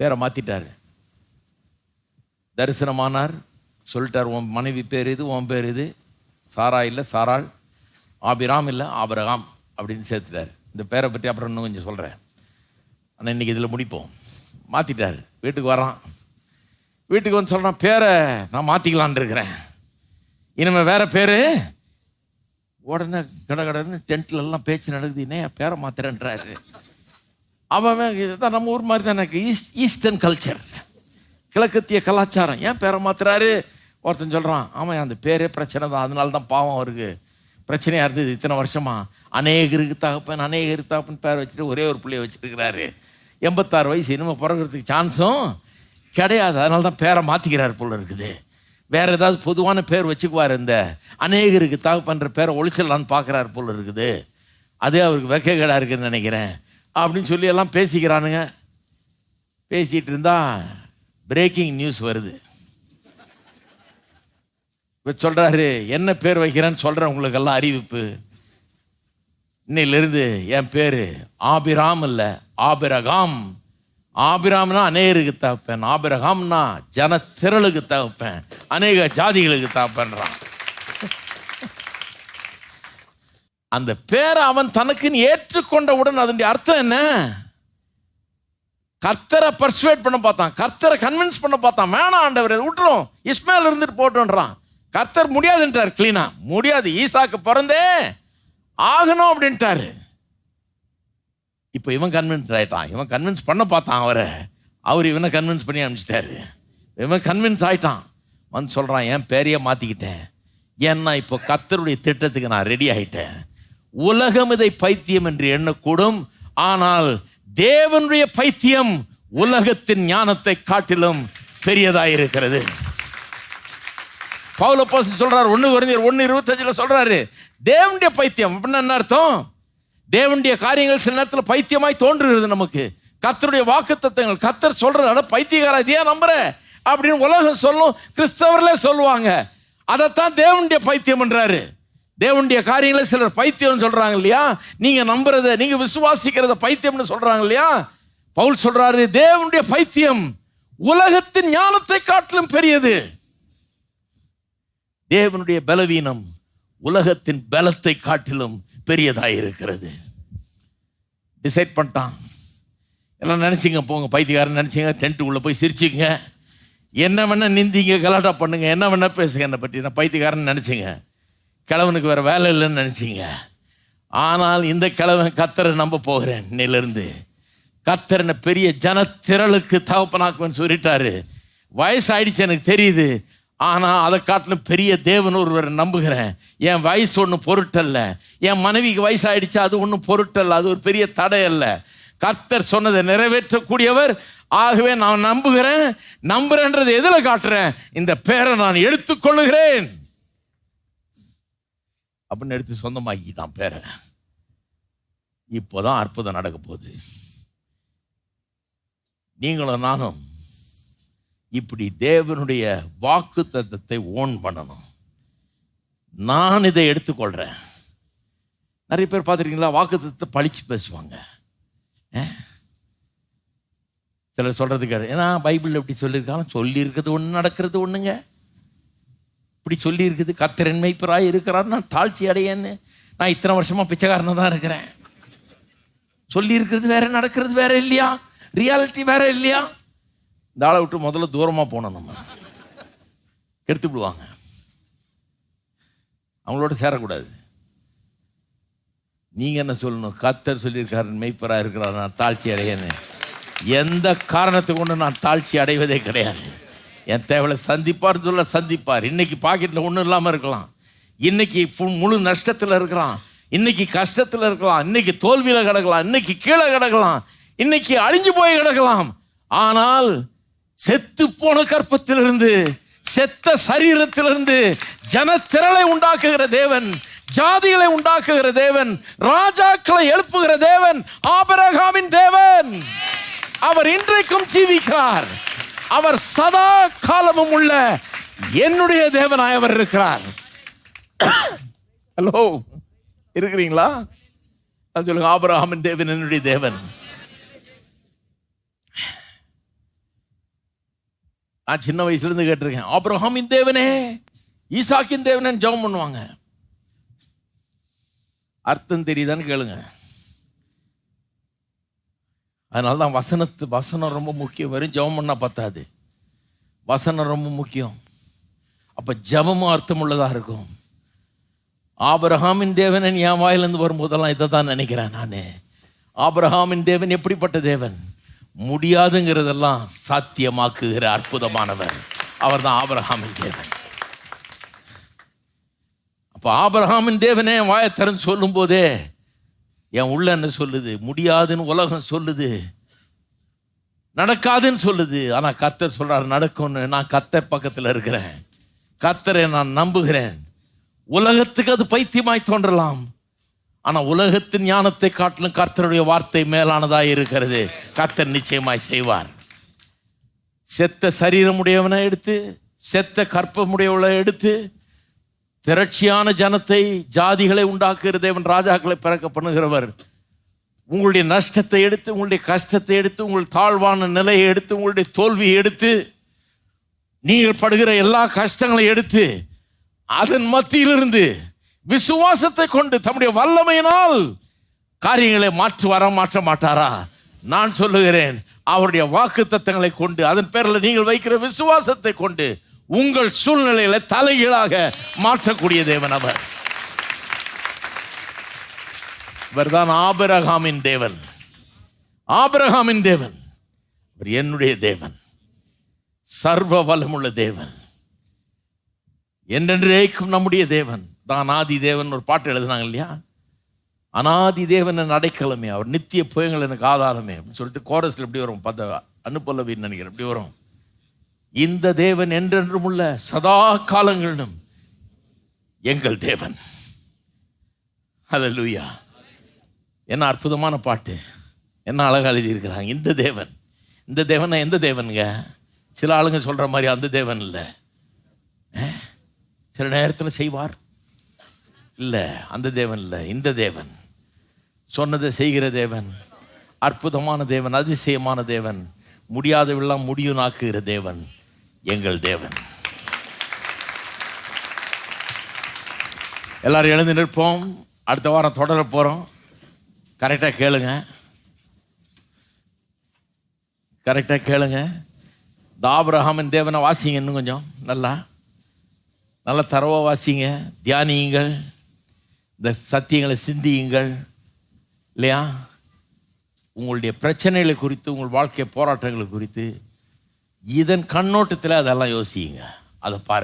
பேரை மாற்றிட்டார் தரிசனமானார். சொல்லிட்டார் உன் மனைவி பேர் இது உன் பேர் இது. சாரா இல்லை சாராள். ஆபிராம் இல்லை ஆபிரகாம் அப்படின்னு சேர்த்துட்டார். இந்த பேரை பற்றி அப்புறம் இன்னும் கொஞ்சம் சொல்கிறேன் ஆனால் இன்றைக்கி இதில் முடிப்போம். மாற்றிட்டார் வீட்டுக்கு வரான். வீட்டுக்கு வந்து சொல்கிறான் பேரை நான் மாற்றிக்கலான் இருக்கிறேன். இனிமேல் வேறு பேர்? உடனே கட கடன்னு டென்ட்லெல்லாம் பேச்சு நடக்குது. என்ன பேரை மாத்திரன்றாரு அவன் இதுதான் நம்ம ஊர் மாதிரி தான் எனக்கு ஈஸ்ட் ஈஸ்டர்ன் கல்ச்சர் கிழக்கத்திய கலாச்சாரம். ஏன் பேரை மாத்துறாரு? ஒருத்தன் சொல்கிறான் ஆமாம் அந்த பேரே பிரச்சனை தான். அதனால தான் பாவம் அவருக்கு. பிரச்சனையாக இருந்தது இத்தனை வருஷமா. அநேகருக்கு தகப்பன் அநேகருக்கு தகப்பன் பேர் வச்சுட்டு ஒரே ஒரு பிள்ளைய வச்சுருக்கிறாரு. எண்பத்தாறு வயசு இனிமேல் பிறகுறதுக்கு சான்ஸும் கிடையாது. அதனால தான் பேரை மாற்றிக்கிறார் போல இருக்குது. வேறு ஏதாவது பொதுவான பேர் வச்சுக்குவார் இந்த. அநேகருக்கு தகப்பன்ற பேரை ஒழிச்சிடலான்னு பார்க்குறாரு போல இருக்குது. அதே அவருக்கு வெக்ககேடாக இருக்குதுன்னு நினைக்கிறேன். அப்படின்னு சொல்லி எல்லாம் பேசிக்கிறானுங்க. பேசிகிட்டு இருந்தால் பிரேக்கிங் நியூஸ் வருது. இப்போ சொல்கிறாரு என்ன பேர் வைக்கிறேன்னு சொல்கிறேன் உங்களுக்கெல்லாம் அறிவிப்பு. இன்னையிலிருந்து என் பேர் ஆபிராம் இல்லை ஆபிரகாம். ஆபிராம்னா அநேகருக்கு தகப்பேன் ஆபிரகாம்னா ஜன திரளுக்கு தகப்பேன் அநேக ஜாதிகளுக்கு தகப்பேன்றான். அந்த பேரை அவன் தனக்குன்னு ஏற்றுக்கொண்டவுடன் அதனுடைய அர்த்தம் என்ன? கர்த்தரை பர்சுவேட் பண்ண பார்த்தான். கர்த்தரை கன்வின்ஸ் பண்ண பார்த்தான். வேணாம் ஆண்டவர் விட்டுரும். இஸ்மேல் இருந்துட்டு போட்டுன்றான். கர்த்தர் முடியாதுன்றார் கிளீனா. முடியாது ஈசாக்கு பிறந்தே ஆகணும் அப்படின்ட்டாரு. இப்போ இவன் கன்வின்ஸ் ஆயிட்டான். இவன் கன்வின்ஸ் பண்ண பார்த்தான் அவரை. அவர் இவனை கன்வின்ஸ் பண்ணி அனுப்பிச்சிட்டாரு. இவன் கன்வின்ஸ் ஆயிட்டான். வந்து சொல்கிறான் என் பேரையே மாற்றிக்கிட்டேன் ஏன்னா இப்போ கர்த்தருடைய திட்டத்துக்கு நான் ரெடி ஆகிட்டேன் உலகம் இதை பைத்தியம் என்று எண்ணக்கூடும். ஆனால் தேவனுடைய பைத்தியம் உலகத்தின் ஞானத்தை காட்டிலும் பெரியதாயிருக்கிறது. பவுல போஸ் சொல்றார் ஒன்று குறைஞர் ஒன்று இருபத்தஞ்சில் சொல்றாரு தேவனுடைய பைத்தியம் அப்படின்னா என்ன அர்த்தம்? தேவனுடைய காரியங்கள் சில நேரத்தில் பைத்தியமாய் தோன்றுகிறது நமக்கு. கத்தருடைய வாக்கு தத்துவங்கள் கர்த்தர் சொல்றத பைத்தியகாரா இதையா நம்புற? அப்படின்னு உலகம் சொல்லும் கிறிஸ்தவர்களே சொல்லுவாங்க. அதைத்தான் தேவனுடைய பைத்தியம்ன்றாரு தேவனுடைய காரியங்களை சிலர் பைத்தியம்னு சொல்கிறாங்க இல்லையா? நீங்கள் நம்புறத நீங்கள் விசுவாசிக்கிறத பைத்தியம்னு சொல்கிறாங்க இல்லையா? பவுல் சொல்கிறாரு தேவனுடைய பைத்தியம் உலகத்தின் ஞானத்தை காட்டிலும் பெரியது. தேவனுடைய பலவீனம் உலகத்தின் பலத்தை காட்டிலும் பெரியதாக இருக்கிறது டிசைட் பண்ணிட்டான். எல்லாம் நினச்சிங்க போங்க பைத்தியக்காரன் நினச்சிங்க டென்ட்டுக்குள்ளே போய் சிரிச்சிங்க என்ன வேணால் நிந்திங்க கலாட்டா பண்ணுங்க என்ன வேணால் பேசுங்க என்னை பற்றி. நான் பைத்தியக்காரன் நினச்சிங்க. கிழவனுக்கு வேறு வேலை இல்லைன்னு நினச்சிங்க. ஆனால் இந்த கிழவன் கத்தரை நம்ப போகிறேன் இன்னிலிருந்து. கத்தர் பெரிய ஜனத்திரளுக்கு தகப்பனாக்குவேன்னு சொல்லிட்டாரு. வயசாயிடுச்சு எனக்கு தெரியுது. ஆனால் அதை காட்டிலும் பெரிய தேவன் ஒருவரை நம்புகிறேன். என் வயசு ஒன்றும் பொருட்டல்ல. என் மனைவிக்கு வயசாயிடுச்சு அது ஒன்றும் பொருட்டல்ல. அது ஒரு பெரிய தடை அல்ல கர்த்தர் சொன்னதை நிறைவேற்றக்கூடியவர். ஆகவே நான் நம்புகிறேன். நம்புறேன்றது எதில் காட்டுறேன்? இந்த பேரை நான் எடுத்துக்கொள்ளுகிறேன். அப்படின்னு எடுத்து சொந்தமாக்கிட்டான் பேரை. இப்போதான் அற்புதம் நடக்க போகுது. நீங்களும் நானும் இப்படி தேவனுடைய வாக்கு தத்தத்தை ஓன் பண்ணணும். நான் இதை எடுத்துக்கொள்கிறேன் நிறைய பேர் பார்த்துருக்கீங்களா? வாக்கு தத்தத்தை பழிச்சு பேசுவாங்க. சிலர் சொல்றது ஏன்னா பைபிள் எப்படி சொல்லியிருக்காங்க. சொல்லியிருக்கிறது ஒன்று நடக்கிறது ஒன்றுங்க இப்படி சொல்லியிருக்குது. கத்திரன் மெய்ப்பராய் இருக்கிறார். நான் தாழ்ச்சி அடையேன்னு. நான் இத்தனை வருஷமாக பிச்சைக்காரனாக தான் இருக்கிறேன். சொல்லியிருக்கிறது வேற நடக்கிறது வேற இல்லையா? ரியாலிட்டி வேற இல்லையா? இந்த ஆளை விட்டு முதல்ல தூரமாக போனோம் நம்ம. எடுத்து விடுவாங்க. அவங்களோட சேரக்கூடாது. நீங்கள் என்ன சொல்லணும்? கத்தர் சொல்லியிருக்காரு மெய்ப்பராக இருக்கிறார். நான் தாழ்ச்சி அடையேன்னு. எந்த காரணத்தை கொண்டு நான் தாழ்ச்சி அடைவதே கிடையாது. என் தேவையில சந்திப்பார் சொல்ல சந்திப்பார். இன்னைக்கு பாக்கெட்டில் ஒன்றும் இல்லாமல் இருக்கலாம். இன்னைக்கு ஃபுல் முழு நஷ்டத்தில் இருக்கிறான் இன்னைக்கு கஷ்டத்தில் இருக்கலாம். இன்னைக்கு தோல்வியில் கிடக்கலாம். இன்னைக்கு கீழே கிடக்கலாம். இன்னைக்கு அழிஞ்சு போய் கிடக்கலாம். ஆனால் செத்து போன கற்பத்திலிருந்து செத்த சரீரத்திலிருந்து ஜனத்திரளை உண்டாக்குகிற தேவன் ஜாதிகளை உண்டாக்குகிற தேவன் ராஜாக்களை எழுப்புகிற தேவன் ஆபரகாமின் தேவன். அவர் இன்றைக்கும் ஜீவிக்கிறார். அவர் சதா காலமும் உள்ள என்னுடைய தேவனாய் அவர் இருக்கிறார். ஹலோ இருக்கிறீங்களா? அது சொல்லுங்க ஆபரகாமின் தேவன் என்னுடைய தேவன். நான் சின்ன வயசுலேருந்து கேட்டிருக்கேன் ஆபிரகாமின் தேவனே ஈசாக்கின் தேவனே ஜெபம் பண்ணுவாங்க. அர்த்தம் தெரியுதான்னு கேளுங்க. அதனால தான் வசனத்து வசனம் ரொம்ப முக்கியம். வெறும் ஜபம் பண்ணால் பத்தாது. வசனம் ரொம்ப முக்கியம். அப்போ ஜெபமும் அர்த்தம் உள்ளதாக இருக்கும். ஆபரஹாமின் தேவன் என் வாயிலேருந்து வரும்போதெல்லாம் இதை தான் நினைக்கிறேன் நான். ஆபரஹாமின் தேவன் எப்படிப்பட்ட தேவன்? முடியாதுங்கிறதெல்லாம் சாத்தியமாக்குகிற அற்புதமானவர். அவர் தான் ஆபரஹாமின் தேவன். அப்போ ஆபிரகாமின் தேவனே என் வாயை என் உள்ள என்ன சொல்லுது? முடியாதுன்னு உலகம் சொல்லுது. நடக்காதுன்னு சொல்லுது. ஆனால் கர்த்தர் சொல்கிறார் நடக்கும்னு. நான் கர்த்தர் பக்கத்தில் இருக்கிறேன். கர்த்தரை நான் நம்புகிறேன். உலகத்துக்கு அது பைத்தியமாய் தோன்றலாம். ஆனால் உலகத்தின் ஞானத்தை காட்டிலும் கர்த்தருடைய வார்த்தை மேலானதாக இருக்கிறது. கர்த்தர் நிச்சயமாய் செய்வார். செத்த சரீரமுடையவனை எடுத்து செத்த கற்பமுடையவளை எடுத்து திரட்சியான ஜனத்தை ஜாதிகளை உண்டாக்குகிற தேவன் ராஜாக்களை பிறக்க பண்ணுகிறவர். உங்களுடைய நஷ்டத்தை எடுத்து உங்களுடைய கஷ்டத்தை எடுத்து உங்கள் தாழ்வான நிலையை எடுத்து உங்களுடைய தோல்வியை எடுத்து நீங்கள் படுகிற எல்லா கஷ்டங்களையும் எடுத்து அதன் மத்தியிலிருந்து விசுவாசத்தை கொண்டு தம்முடைய வல்லமையினால் காரியங்களை மாற்றி வர மாற்ற மாட்டாரா? நான் சொல்லுகிறேன் அவருடைய வாக்கு தத்தங்களை கொண்டு அதன் பேரில் நீங்கள் வைக்கிற விசுவாசத்தை கொண்டு உங்கள் சூழ்நிலையில தலைகீழாக மாற்றக்கூடிய தேவன் அவர். இவர்தான் ஆபிரகாமின் தேவன். ஆபிரகாமின் தேவன். அவர் என்னுடைய தேவன். சர்வ வளமுள்ள தேவன். என்றென்றைக்கும் நம்முடைய தேவன். தான் ஆதி தேவன் ஒரு பாட்டு எழுதுனாங்க இல்லையா? அனாதி தேவன் என் அடைக்கலமே. அவர் நித்திய புயங்கள் எனக்கு ஆதாரமே அப்படின்னு சொல்லிட்டு கோரஸில் எப்படி வரும்? பார்த்த அனுப்பல்லவின்னு நினைக்கிறேன். எப்படி வரும்? இந்த தேவன் என்றென்றும் உள்ள சதா காலங்களிலும் எங்கள் தேவன். லூயா என்ன அற்புதமான பாட்டு. என்ன அழகாக எழுதியிருக்கிறாங்க. இந்த தேவன். இந்த தேவன் எந்த தேவனுங்க? சில ஆளுங்க சொல்கிற மாதிரி அந்த தேவன் இல்லை. சில நேரத்தில் செய்வார். இல்லை அந்த தேவன் இல்லை. இந்த தேவன். சொன்னதை செய்கிற தேவன். அற்புதமான தேவன் அதிசயமான தேவன். முடியாதவெல்லாம் முடியுனாக்குகிற தேவன். எங்கள் தேவன். எல்லாரும் எழுந்து நிற்போம். அடுத்த வாரம் தொடர போகிறோம் கரெக்டாக கேளுங்க. கரெக்டாக கேளுங்க. தாபரஹாமின் தேவனை வாசிங்க இன்னும் கொஞ்சம். நல்லா. நல்லா தரவாக வாசிங்க. தியானியுங்கள். இந்த சத்தியங்களை சிந்தியுங்கள். இல்லையா? உங்களுடைய பிரச்சனைகளை குறித்து உங்கள் வாழ்க்கை போராட்டங்களை குறித்து இதன் கண்ணோட்டத்தில் அதெல்லாம் யோசிங்க அதை பாருங்கள்